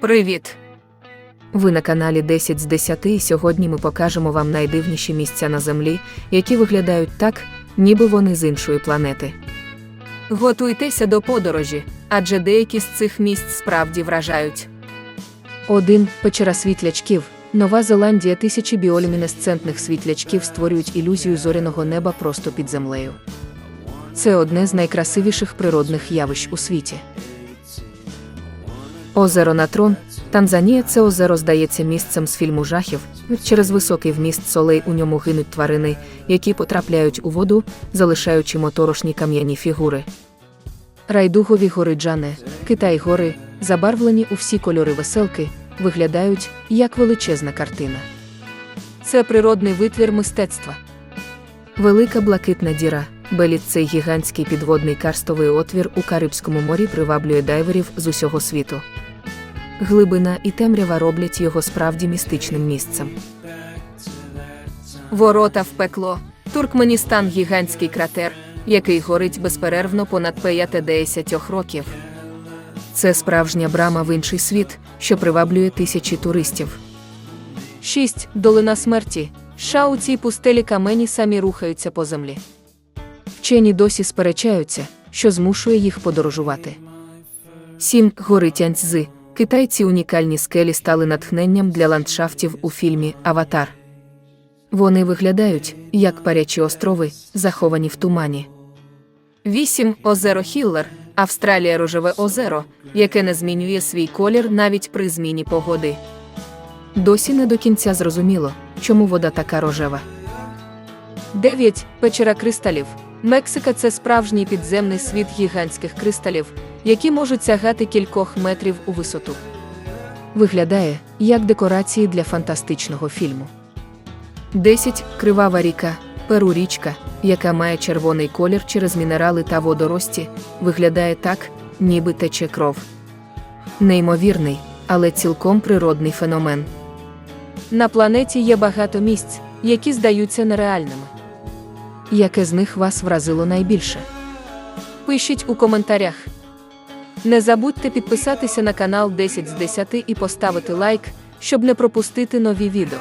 Привіт! Ви на каналі 10 з 10 і сьогодні ми покажемо вам найдивніші місця на землі, які виглядають так, ніби вони з іншої планети. Готуйтеся до подорожі, адже деякі з цих місць справді вражають. 1. Печера світлячків. Нова Зеландія тисячі біолюмінесцентних світлячків створюють ілюзію зоряного неба просто під землею. Це одне з найкрасивіших природних явищ у світі. Озеро Натрон. Танзанія це озеро здається місцем з фільму жахів. Через високий вміст солей у ньому гинуть тварини, які потрапляють у воду, залишаючи моторошні кам'яні фігури. Райдугові гори Джане, Китай гори, забарвлені у всі кольори веселки, виглядають як величезна картина. Це природний витвір мистецтва. Велика блакитна діра. Беліт цей гігантський підводний карстовий отвір у Карибському морі приваблює дайверів з усього світу. Глибина і темрява роблять його справді містичним місцем. Ворота в пекло. Туркменістан гігантський кратер, який горить безперервно понад 50 років. Це справжня брама в інший світ, що приваблює тисячі туристів. 6. Долина смерті. Ша у цій пустелі камені самі рухаються по землі. Вчені досі сперечаються, що змушує їх подорожувати. 7. Гори Тяньцзи. Китайці унікальні скелі стали натхненням для ландшафтів у фільмі Аватар. Вони виглядають як парячі острови, заховані в тумані. 8. Озеро Хіллер. Австралія рожеве озеро, яке не змінює свій колір навіть при зміні погоди. Досі не до кінця зрозуміло, чому вода така рожева. 9. Печера кристалів. Мексика це справжній підземний світ гігантських кристалів, які можуть сягати кількох метрів у висоту. Виглядає як декорації для фантастичного фільму. 10. Кривава ріка, Перу річка, яка має червоний колір через мінерали та водорості, виглядає так, ніби тече кров. Неймовірний, але цілком природний феномен. На планеті є багато місць, які здаються нереальними. Яке з них вас вразило найбільше? Пишіть у коментарях. Не забудьте підписатися на канал 10 з 10 і поставити лайк, щоб не пропустити нові відео.